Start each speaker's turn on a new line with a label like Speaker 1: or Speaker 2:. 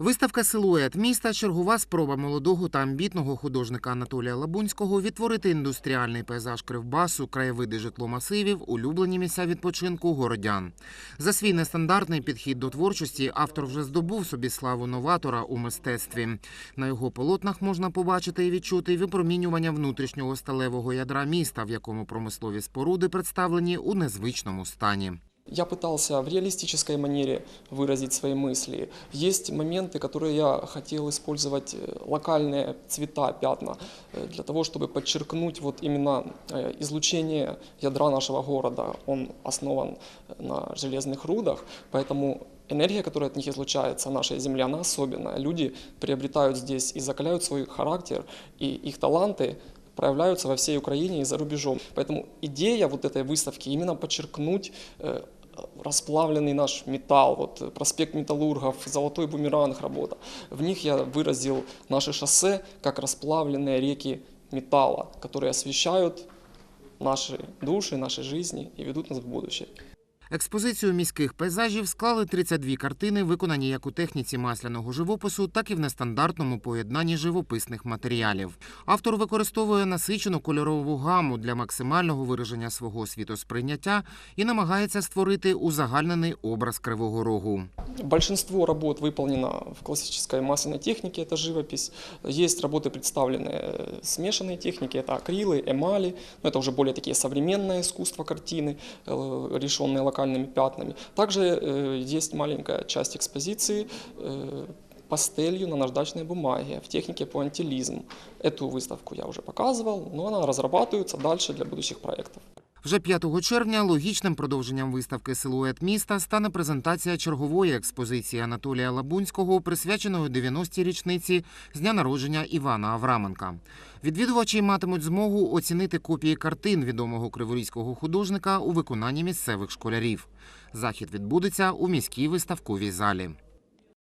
Speaker 1: Виставка Силует міста чергова спроба молодого та амбітного художника Анатолія Лабунського відтворити індустріальний пейзаж Кривбасу, краєвиди житломасивів, улюблені місця відпочинку городян. За свій нестандартний підхід до творчості автор вже здобув собі славу новатора у мистецтві. На його полотнах можна побачити і відчути випромінювання внутрішнього сталевого ядра міста, в якому промислові споруди представлені у незвичному стані.
Speaker 2: Я пытался в реалистической манере выразить свои мысли. Есть моменты, которые я хотел использовать э, локальные цвета, пятна, э, для того, чтобы подчеркнуть вот именно э, излучение ядра нашего города. Он основан на железных рудах, поэтому энергия, которая от них излучается, нашей земли, она особенная. Люди приобретают здесь и закаляют свой характер, и их таланты проявляются во всей Украине и за рубежом. Поэтому идея вот этой выставки именно подчеркнуть расплавленный наш металл, вот э, проспект Металлургов, Золотой бумеранг работа. В них я выразил наши шоссе как расплавленные реки металла, которые освещают наши души, наши жизни и ведут нас в будущее.
Speaker 1: Експозицію міських пейзажів склали 32 картини, виконані як у техніці масляного живопису, так і в нестандартному поєднанні живописних матеріалів. Автор використовує насичену кольорову гаму для максимального вираження свого світосприйняття і намагається створити узагальнений образ Кривого Рогу.
Speaker 2: Большинство работ выполнено в классической масляной технике, это живопись. Есть работы, представленные э, смешанной техники, это акрилы, эмали, но это уже более такие современное искусство картины, э, решенные локальными пятнами. Также э, есть маленькая часть экспозиции пастелью на наждачной бумаге в технике пуантилизм. Эту выставку я уже показывал, но она разрабатывается дальше для будущих проектов.
Speaker 1: Вже 5 червня логічним продовженням виставки Силует міста стане презентація чергової експозиції Анатолія Лабунського, присвяченої 90-й річниці з дня народження Івана Авраменка. Відвідувачі матимуть змогу оцінити копії картин відомого криворізького художника у виконанні місцевих школярів. Захід відбудеться у міській виставковій залі.